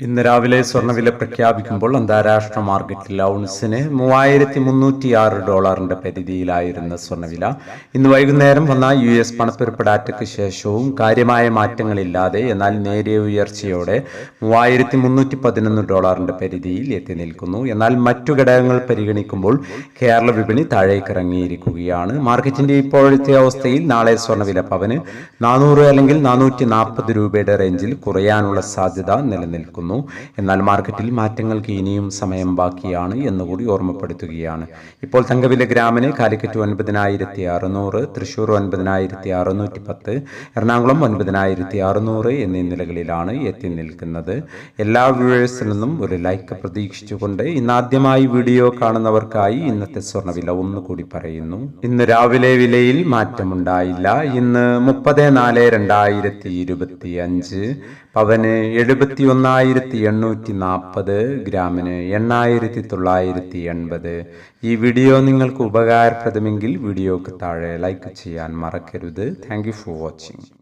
ഇന്ന് രാവിലെ സ്വർണവില പ്രഖ്യാപിക്കുമ്പോൾ അന്താരാഷ്ട്ര മാർക്കറ്റിൽ ഔൺസിന് മൂവായിരത്തി മുന്നൂറ്റി ആറ് ഡോളറിന്റെ പരിധിയിലായിരുന്ന സ്വർണവില ഇന്ന് വൈകുന്നേരം വന്ന യു എസ് പണപ്പെരുപ്പ് ഡാറ്റയ്ക്ക് ശേഷവും കാര്യമായ മാറ്റങ്ങളില്ലാതെ എന്നാൽ നേരിയ ഉയർച്ചയോടെ മൂവായിരത്തി മുന്നൂറ്റി പതിനൊന്ന് ഡോളറിന്റെ പരിധിയിൽ എത്തി നിൽക്കുന്നു. എന്നാൽ മറ്റു ഘടകങ്ങൾ പരിഗണിക്കുമ്പോൾ കേരള വിപണി താഴേക്കിറങ്ങിയിരിക്കുകയാണ്. മാർക്കറ്റിന്റെ ഇപ്പോഴത്തെ അവസ്ഥയിൽ നാളെ സ്വർണവില പവന് നാനൂറ് അല്ലെങ്കിൽ നാനൂറ്റി നാൽപ്പത് രൂപയുടെ റേഞ്ചിൽ കുറയാനുള്ള സാധ്യത നിലനിൽക്കുന്നു. എന്നാൽ മാർക്കറ്റിൽ മാറ്റങ്ങൾക്ക് ഇനിയും സമയം ബാക്കിയാണ് എന്നുകൂടി ഓർമ്മപ്പെടുത്തുകയാണ്. ഇപ്പോൾ തങ്കവില ഗ്രാമിന് കാലിക്കറ്റ് ഒൻപതിനായിരത്തി അറുന്നൂറ് തൃശൂർ ഒൻപതിനായിരത്തി അറുന്നൂറ്റി പത്ത് എറണാകുളം ഒൻപതിനായിരത്തി അറുന്നൂറ് എന്നീ നിലകളിലാണ് എത്തി നിൽക്കുന്നത്. എല്ലാ വ്യൂവേഴ്സിൽ നിന്നും ഒരു ലൈക്ക് പ്രതീക്ഷിച്ചുകൊണ്ട് ഇന്നാദ്യമായി വീഡിയോ കാണുന്നവർക്കായി ഇന്നത്തെ സ്വർണവില ഒന്നുകൂടി പറയുന്നു. ഇന്ന് രാവിലെ വിലയിൽ മാറ്റമുണ്ടായില്ല. ഇന്ന് മുപ്പത് നാല് രണ്ടായിരത്തി ഇരുപത്തി അഞ്ച് പവന് എഴുപത്തി എണ്ണൂറ്റി നാൽപ്പത് ഗ്രാമിന് എണ്ണായിരത്തി തൊള്ളായിരത്തി എൺപത് ഈ വീഡിയോ നിങ്ങൾക്ക് ഉപകാരപ്രദമെങ്കിൽ വീഡിയോക്ക് താഴെ ലൈക്ക് ചെയ്യാൻ മറക്കരുത്. Thank for watching